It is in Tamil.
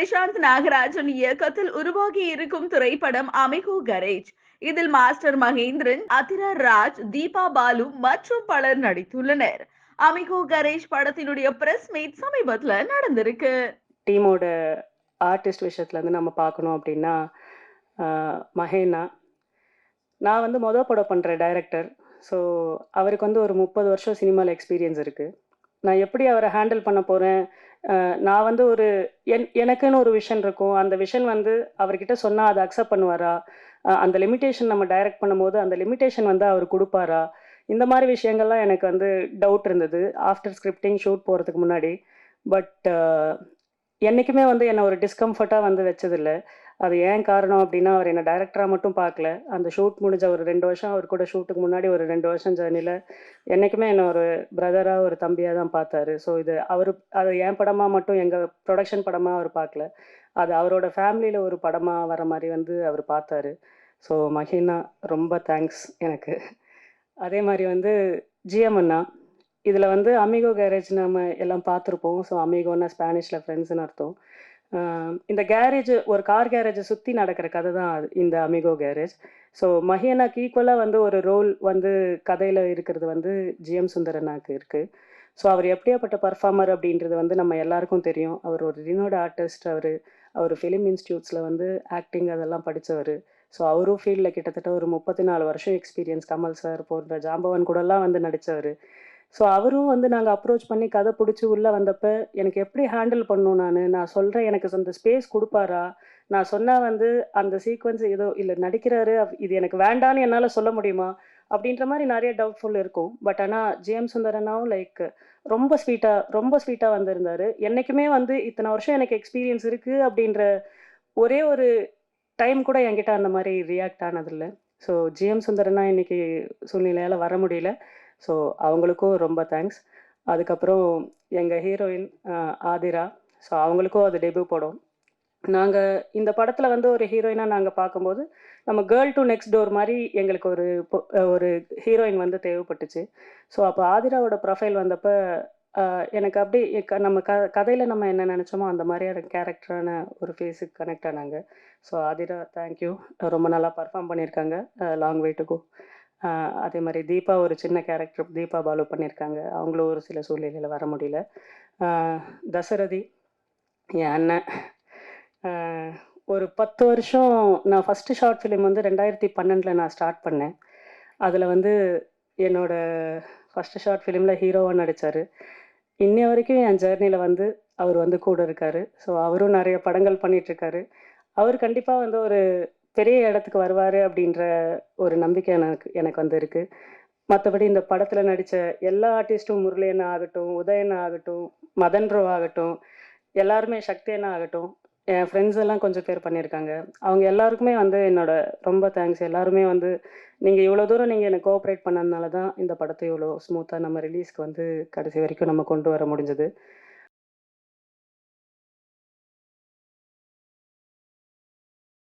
பிரசாந்த் நாகராஜன் இயக்கத்தில் உருவாகி இருக்கும் திரைப்படம் அமிகோ கரேஜ் இதில் மாஸ்டர் மகேந்திரன் அதிரா ராஜ் தீபா பாலு மற்றும் பலர் நடித்துள்ளனர். அமிகோ கரேஜ் படத்தினுடைய பிரஸ் மீட் சமீபத்துல நடந்திருக்கு. டீமோட ஆர்டிஸ்ட் விஷயத்துலேருந்து நம்ம பார்க்கணும் அப்படின்னா மகேனா. நான் வந்து மொதல் படம் பண்ணுற டைரக்டர் ஸோ அவருக்கு வந்து ஒரு முப்பது வருஷம் சினிமாவில் எக்ஸ்பீரியன்ஸ் இருக்குது நான் எப்படி அவரை ஹேண்டில் பண்ண போகிறேன் நான் வந்து ஒரு என் எனக்குன்னு ஒரு விஷன் இருக்கும். அந்த விஷன் வந்து அவர்கிட்ட சொன்னால் அதை அக்செப்ட் பண்ணுவாரா? அந்த லிமிட்டேஷன் நம்ம டைரக்ட் பண்ணும்போது அந்த லிமிட்டேஷன் வந்து அவர் கொடுப்பாரா? இந்த மாதிரி விஷயங்கள்லாம் எனக்கு வந்து டவுட் இருந்தது. ஆஃப்டர் ஸ்கிரிப்டிங் ஷூட் போகிறதுக்கு முன்னாடி. பட் என்றைக்குமே வந்து என்னை ஒரு டிஸ்கம்ஃபர்ட்டாக வந்து வச்சதில்லை. அது ஏன் காரணம் அப்படின்னா அவர் என்னை டைரக்டராக மட்டும் பார்க்கல. அந்த ஷூட் முடிஞ்ச ஒரு ரெண்டு வருஷம் அவர் கூட ஷூட்டுக்கு முன்னாடி ஒரு ரெண்டு வருஷம் ஜேர்னியில் என்றைக்குமே என்னை ஒரு பிரதராக ஒரு தம்பியாக தான் பார்த்தாரு. ஸோ இது அவர் அது என் படமாக மட்டும் எங்கள் ப்ரொடக்ஷன் படமாக அவர் பார்க்கல. அது அவரோட ஃபேமிலியில் ஒரு படமாக வர மாதிரி வந்து அவர் பார்த்தாரு. ஸோ மஹினா ரொம்ப தேங்க்ஸ் எனக்கு. அதே மாதிரி வந்து ஜிஎம் அண்ணா இதில் வந்து அமிகோ கேரேஜ் நம்ம எல்லாம் பார்த்துருப்போம். ஸோ அமிகோன்னா ஸ்பானிஷில் ஃப்ரெண்ட்ஸ்னு அர்த்தம். இந்த கேரேஜ் ஒரு கார் கேரேஜை சுற்றி நடக்கிற கதை தான் இந்த அமிகோ கேரேஜ் ஸோ மஹியனாக்கு ஈக்குவலாக வந்து ஒரு ரோல் வந்து கதையில் இருக்கிறது வந்து ஜிஎம் சுந்தரனாக்கு இருக்குது ஸோ அவர் எப்படியாப்பட்ட பர்ஃபார்மர் அப்படின்றது வந்து நம்ம எல்லாருக்கும் தெரியும். அவர் ஒரு ரினோட ஆர்டிஸ்ட் அவர். அவர் ஃபிலிம் இன்ஸ்டியூட்ஸில் வந்து ஆக்டிங் அதெல்லாம் படித்தவர் ஸோ அவரும் ஃபீல்டில் கிட்டத்தட்ட ஒரு முப்பத்தி நாலு வருஷம் எக்ஸ்பீரியன்ஸ் கமல் சார் போன்ற ஜாம்பவன் கூடலாம் வந்து நடித்தவர் ஸோ அவரும் வந்து நாங்கள் அப்ரோச் பண்ணி கதை பிடிச்சி உள்ளே வந்தப்போ எனக்கு எப்படி ஹேண்டில் பண்ணும் நான்? நான் சொல்கிறேன் எனக்கு அந்த ஸ்பேஸ் கொடுப்பாரா? நான் சொன்னால் வந்து அந்த சீக்வன்ஸ் ஏதோ இல்லை நடிக்கிறாரு இது எனக்கு வேண்டான்னு என்னால் சொல்ல முடியுமா? அப்படின்ற மாதிரி நிறைய டவுட்ஃபுல் இருக்கும். பட் ஆனால் ஜேம்ஸ் சுந்தரனாவும் லைக் ரொம்ப ஸ்வீட்டாக ரொம்ப ஸ்வீட்டாக வந்திருந்தார். என்றைக்குமே வந்து இத்தனை வருஷம் எனக்கு எக்ஸ்பீரியன்ஸ் இருக்குது அப்படின்ற ஒரே ஒரு டைம் கூட என்கிட்ட அந்த மாதிரி ரியாக்ட் ஆனதில்லை. ஸோ ஜிஎம் சுந்தரனா இன்னைக்கு சூழ்நிலையால் வர முடியல. ஸோ அவங்களுக்கும் ரொம்ப தேங்க்ஸ் அதுக்கப்புறம் எங்கள் ஹீரோயின் ஆதிரா. ஸோ அவங்களுக்கும் அது டெபியூ படம். நாங்கள் இந்த படத்தில் வந்து ஒரு ஹீரோயினாக நாங்கள் பார்க்கும்போது நம்ம கேர்ள் டு நெக்ஸ்ட் டோர் மாதிரி எங்களுக்கு ஒரு ஒரு ஹீரோயின் வந்து தேவைப்பட்டுச்சு. ஸோ அப்போ ஆதிராவோட ப்ரொஃபைல் வந்தப்போ எனக்கு அப்படி க- நம்ம க கதையில் நம்ம என்ன நினச்சோமோ அந்த மாதிரியான கேரக்டரான ஒரு ஃபேஸுக்கு கனெக்ட் ஆனாங்க. ஸோ ஆதிரா தேங்க்யூ ரொம்ப நல்லா பர்ஃபார்ம் பண்ணியிருக்காங்க. லாங் வே டு கோ அதே மாதிரி தீபா ஒரு சின்ன கேரக்டர் தீபா பாலு பண்ணியிருக்காங்க அவங்களும் ஒரு சில சூழ்நிலையில் வர முடியல. தசரதி என் அண்ணன். ஒரு பத்து வருஷம் நான் ஃபஸ்ட்டு ஷார்ட் ஃபிலிம் வந்து ரெண்டாயிரத்தி பன்னெண்டில் நான் ஸ்டார்ட் பண்ணேன். அதில் வந்து என்னோட ஃபஸ்ட்டு ஷார்ட் ஃபிலிமில் ஹீரோவாக நடித்தார் இன்னி வரைக்கும் என் ஜேர்னியில் வந்து அவர் வந்து கூட இருக்கார். ஸோ அவரும் நிறைய படங்கள் பண்ணிகிட்ருக்காரு அவர் கண்டிப்பாக வந்து ஒரு பெரிய இடத்துக்கு வருவார் அப்படின்ற ஒரு நம்பிக்கை எனக்கு எனக்கு வந்து இருக்குது மற்றபடி இந்த படத்தில் நடித்த எல்லா ஆர்டிஸ்ட்டும் முருளியன் ஆகட்டும் உதயன் ஆகட்டும் மதன் ரோ ஆகட்டும் எல்லாருமே சக்தி ஆகட்டும் என் ஃப்ரெண்ட்ஸ் எல்லாம் கொஞ்சம் பேர் பண்ணியிருக்காங்க அவங்க எல்லாருக்குமே வந்து என்னோட ரொம்ப தேங்க்ஸ் எல்லாருமே வந்து நீங்கள் இவ்வளோ தூரம் நீங்கள் எனக்கு கோஆப்ரேட் பண்ணதுனால தான் இந்த படத்தை இவ்வளோ ஸ்மூத்தாக நம்ம ரிலீஸ்க்கு வந்து கடைசி வரைக்கும் நம்ம கொண்டு வர முடிஞ்சது.